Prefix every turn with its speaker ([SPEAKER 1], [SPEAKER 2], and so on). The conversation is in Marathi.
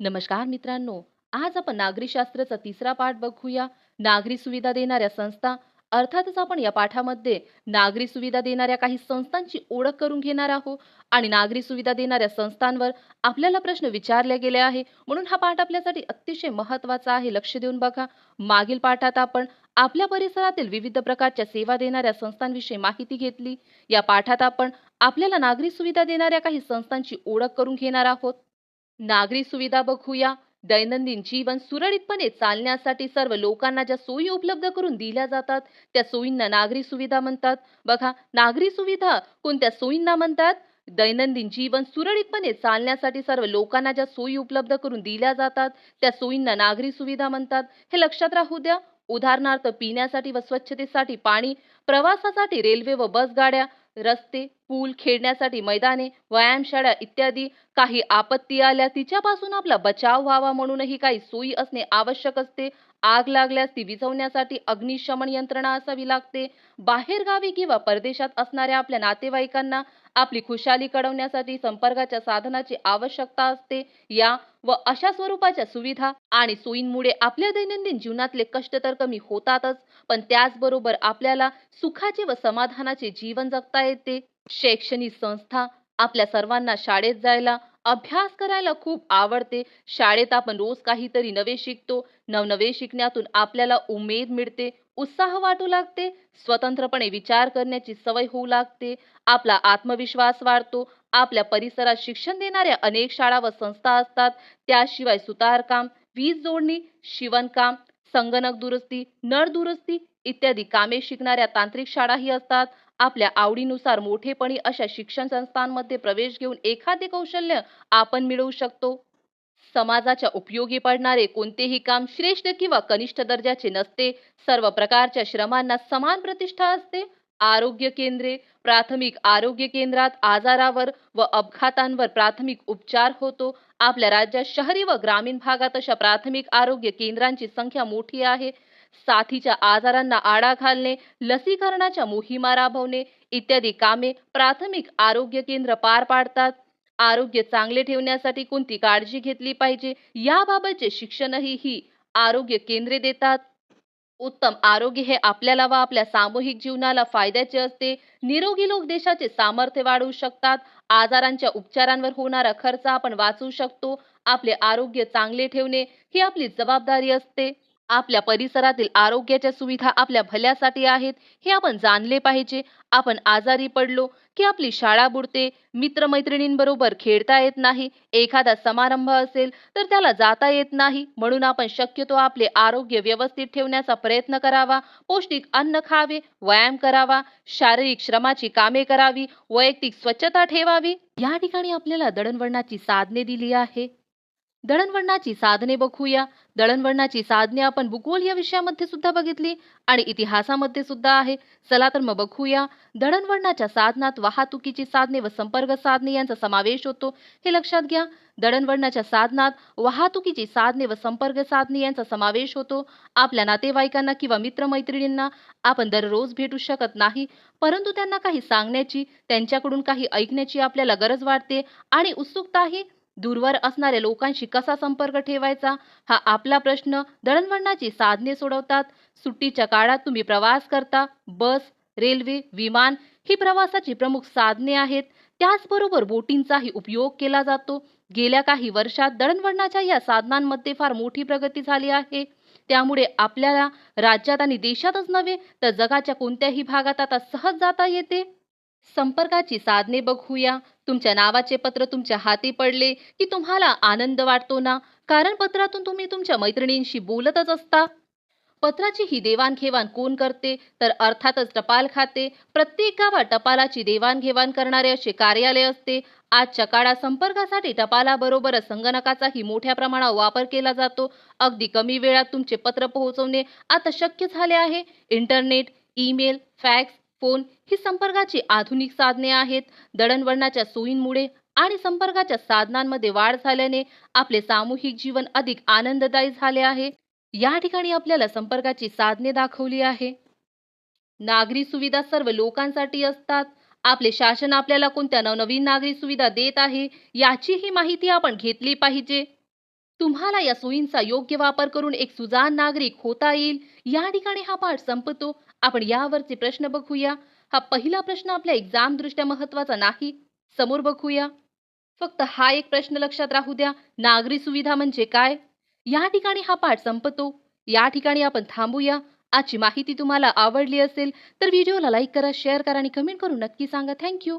[SPEAKER 1] नमस्कार मित्रांनो आज आपण नागरी शास्त्राचा तिसरा पाठ बघूया. नागरी सुविधा देणाऱ्या संस्था अर्थातच आपण या पाठामध्ये नागरी सुविधा देणाऱ्या काही संस्थांची ओळख करून घेणार आहोत आणि नागरी सुविधा देणाऱ्या संस्थांवर आपल्याला प्रश्न विचारले गेले आहे. म्हणून हा पाठ आपल्यासाठी अतिशय महत्त्वाचा आहे. लक्ष देऊन बघा. मागील पाठात आपण आपल्या परिसरातील विविध प्रकारच्या सेवा देणाऱ्या संस्थांविषयी माहिती घेतली. या पाठात आपण आपल्याला नागरी सुविधा देणाऱ्या काही संस्थांची ओळख करून घेणार आहोत. नागरी सुविधा बघूया. दैनंदिन जीवन सुरळीतपणे चालण्यासाठी सर्व लोकांना ज्या सोयी उपलब्ध करून दिल्या जातात त्या सोयींना नागरी सुविधा म्हणतात. बघा नागरी सुविधा कोणत्या सोयींना म्हणतात? दैनंदिन जीवन सुरळीतपणे चालण्यासाठी सर्व लोकांना ज्या सोयी उपलब्ध करून दिल्या जातात त्या सोयींना नागरी सुविधा म्हणतात. हे लक्षात राहू द्या. उदाहरणार्थ पिण्यासाठी व स्वच्छतेसाठी पाणी प्रवासासाठी रेल्वे व बस गाड्या रस्ते पूल खेळण्यासाठी मैदाने व्यायामशाळा इत्यादी काही आपत्ती आल्या तिच्यापासून आपला बचाव व्हावा म्हणूनही काही सोयी असणे आवश्यक असते. आग लागल्यास ती विझवण्यासाठी अग्निशमन यंत्रणा असावी लागते. बाहेरगावी किंवा परदेशात असणाऱ्या आपल्या नातेवाईकांना आपली खुशाली कळवण्यासाठी संपर्काच्या साधनाची आवश्यकता असते. या व अशा स्वरूपाच्या सुविधा आणि सोयींमुळे आपल्या दैनंदिन जीवनातले कष्ट तर कमी होतातच. पण त्याचबरोबर आपल्याला सुखाचे व समाधानाचे जीवन जगता येते. शैक्षणिक संस्था आपल्या सर्वांना शाळेत जायला अभ्यास करायला खूप आवडते. शाळेत आपण रोज काहीतरी नवे शिकतो. नवनवे शिकण्यातून आपल्याला उमेद मिळते. उत्साह वाटू लागते स्वतंत्रपणे विचार करण्याची सवय होऊ लागते आपला आत्मविश्वास वाढतो आपल्या परिसरात शिक्षण देणाऱ्या अनेक शाळा व संस्था असतात त्याशिवाय सुतारकाम वीज जोडणी शिवणकाम संगणक दुरुस्ती नळ दुरुस्ती इत्यादी कामे शिकणाऱ्या तांत्रिक शाळाही असतात. आपल्या आवडीनुसार मोठेपणी अशा शिक्षण संस्थांमध्ये प्रवेश घेऊन एखादे कौशल्य आपण मिळवू शकतो. समाजाच्या उपयोगी पडणारे कोणतेही काम श्रेष्ठ किंवा कनिष्ठ दर्जाचे नसते. सर्व प्रकारच्या श्रमांना समान प्रतिष्ठा असते. आरोग्य केंद्रे प्राथमिक आरोग्य केंद्रात आजारावर व अपघातांवर प्राथमिक उपचार होतो. आपल्या राज्यात शहरी व ग्रामीण भागात अशा प्राथमिक आरोग्य केंद्रांची संख्या मोठी आहे. साथीच्या आजारांना आळा घालणे लसीकरणाच्या मोहिमा राबवणे इत्यादी कामे प्राथमिक आरोग्य केंद्र पार पाडतात. आरोग्य चांगले ठेवण्यासाठी कोणती काळजी घेतली पाहिजे? याबाबतचे शिक्षणही ही आरोग्य केंद्रे देतात. उत्तम आरोग्य हे आपल्याला व आपल्या सामूहिक जीवनाला फायद्याचे असते. निरोगी लोक देशाचे सामर्थ्य वाढवू शकतात. आजारांच्या उपचारांवर होणारा खर्च आपण वाचवू शकतो. आपले आरोग्य चांगले ठेवणे ही आपली जबाबदारी असते. आपल्या परिसरातील आरोग्याच्या सुविधा आपल्या भल्यासाठी आहेत हे आपण जाणले पाहिजे. आपण आजारी पडलो की आपली शाळा बुडते मित्रमैत्रिणींबरोबर खेळता येत नाही एखादा समारंभ असेल तर त्याला जाता येत नाही. म्हणून आपण शक्यतो आपले आरोग्य व्यवस्थित ठेवण्याचा प्रयत्न करावा पौष्टिक अन्न खावे व्यायाम करावा शारीरिक श्रमाची कामे करावी वैयक्तिक स्वच्छता ठेवावी. या ठिकाणी आपल्याला दळणवळणाची साधने दिली आहे. दळणवळणाची साधने बघूया. दळणवळणाची साधने आपण भूगोल या विषयामध्ये सुद्धा बघितली आणि इतिहासामध्ये सुद्धा आहे. चला तर मग बघूया. दळणवळणाच्या साधनात वाहतुकीची साधने व संपर्क साधने यांचा समावेश होतो. हे लक्षात घ्या. दळणवळणाच्या साधनात वाहतुकीची साधने व संपर्क साधने यांचा समावेश होतो. आपल्या नातेवाईकांना किंवा मित्रमैत्रिणींना आपण दररोज भेटू शकत नाही. परंतु त्यांना काही सांगण्याची त्यांच्याकडून काही ऐकण्याची आपल्याला गरज वाटते आणि उत्सुकताही दूरवर असणाऱ्या लोकांशी कसा संपर्क ठेवायचा? हा आपला प्रश्न. दळणवळणाची साधने सोडवतात. सुट्टीच्या काळात तुम्ही प्रवास करता. बस रेल्वे विमान ही प्रवासाची प्रमुख साधने आहेत. त्याचबरोबर बोटींचाही उपयोग केला जातो. गेल्या काही वर्षात दळणवळणाच्या या साधनांमध्ये फार मोठी प्रगती झाली आहे. त्यामुळे आपल्याला राज्यात आणि देशातच नव्हे तर जगाच्या कोणत्याही भागात आता सहज जाता येते. संपर्काची साधने बघूया. तुमच्या नावाचे पत्र तुमच्या हाती पडले की तुम्हाला आनंद वाटतो ना? कारण पत्रातून तुम्ही तुमच्या मैत्रिणींशी बोलतच असता. पत्राची ही देवाणघेवाण कोण करते? तर अर्थातच टपाल खाते. प्रत्येक गावात टपालाची देवाणघेवाण करणारे असे कार्यालय असते. आजच्या काळात संपर्कासाठी टपालाबरोबर संगणकाचाही मोठ्या प्रमाणावर वापर केला जातो. अगदी कमी वेळात तुमचे पत्र पोहोचवणे आता शक्य झाले आहे. इंटरनेट ईमेल फॅक्स फोन ही संपर्काची आधुनिक साधने आहेत. दळणवळणाच्या सोयींमुळे आणि संपर्काच्या साधनांमध्ये वाढ झाल्याने आपले सामूहिक जीवन अधिक आनंददायी झाले आहे. या ठिकाणी आपल्याला संपर्काची साधने दाखवली आहे. नागरी सुविधा सर्व लोकांसाठी असतात. आपले शासन आपल्याला कोणत्या नवनवीन नागरी सुविधा देत आहे याचीही माहिती आपण घेतली पाहिजे. तुम्हाला या सोयींचा योग्य वापर करून एक सुजान नागरिक होता येईल. या ठिकाणी हा पाठ संपतो. आपण यावरचे प्रश्न बघूया. हा पहिला प्रश्न आपल्या एक्झाम दृष्ट्या महत्त्वाचा नाही. समोर बघूया. फक्त हा एक प्रश्न लक्षात राहू द्या. नागरी सुविधा म्हणजे काय? या ठिकाणी हा पाठ संपतो. या ठिकाणी आपण थांबूया. आजची माहिती तुम्हाला आवडली असेल तर व्हिडिओला लाईक करा शेअर करा आणि कमेंट करून नक्की सांगा. थँक्यू.